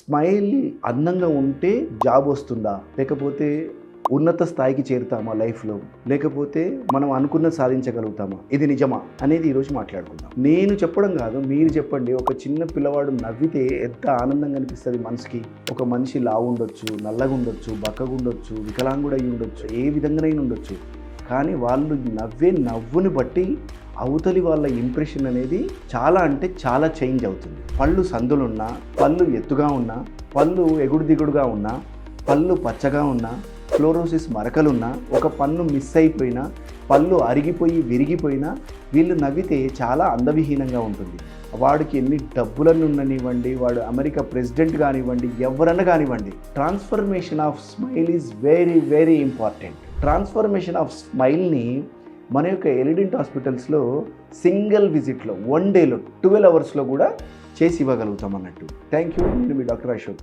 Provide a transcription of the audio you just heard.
Smile అందంగా ఉంటే job వస్తుందా? లేకపోతే ఉన్నత స్థాయికి చేరుతామా లైఫ్లో? లేకపోతే మనం అనుకున్నది సాధించగలుగుతామా? ఇది నిజమా? అనేది ఈరోజు మాట్లాడుకుందాం. నేను చెప్పడం కాదు మీరు చెప్పండి. ఒక చిన్న పిల్లవాడు నవ్వితే ఎంత ఆనందంగా అనిపిస్తుంది మనసుకి. ఒక మనిషి లావు ఉండొచ్చు నల్లగా ఉండొచ్చు బక్కగా ఉండొచ్చు వికలాంగుడు అయి ఉండొచ్చు ఏ విధంగానైనా ఉండొచ్చు. కానీ వాళ్ళు నవ్వే నవ్వుని బట్టి అవతలి వాళ్ళ ఇంప్రెషన్ అనేది చాలా అంటే చాలా చేంజ్ అవుతుంది. పళ్ళు సందులున్నా పళ్ళు ఎత్తుగా ఉన్నా పళ్ళు ఎగుడు దిగుడుగా ఉన్నా పళ్ళు పచ్చగా ఉన్నా ఫ్లోరోసిస్ మరకలున్నా ఒక పన్ను మిస్ అయిపోయినా పళ్ళు అరిగిపోయి విరిగిపోయినా వీళ్ళు నవ్వితే చాలా అందవిహీనంగా ఉంటుంది. వాడికి ఎన్ని డబ్బులను ఉండనివ్వండి వాడు అమెరికా ప్రెసిడెంట్ కానివ్వండి ఎవరన్నా కానివ్వండి transformation of smile is very very important transformation of స్మైల్ని మన యొక్క ఎలిడెంట్ హాస్పిటల్స్లో సింగిల్ విజిట్లో వన్ డేలో ట్వెల్వ్ అవర్స్లో కూడా చేసి ఇవ్వగలుగుతాం అన్నట్టు. థ్యాంక్ యూ నేను మీ డాక్టర్ అశోక్.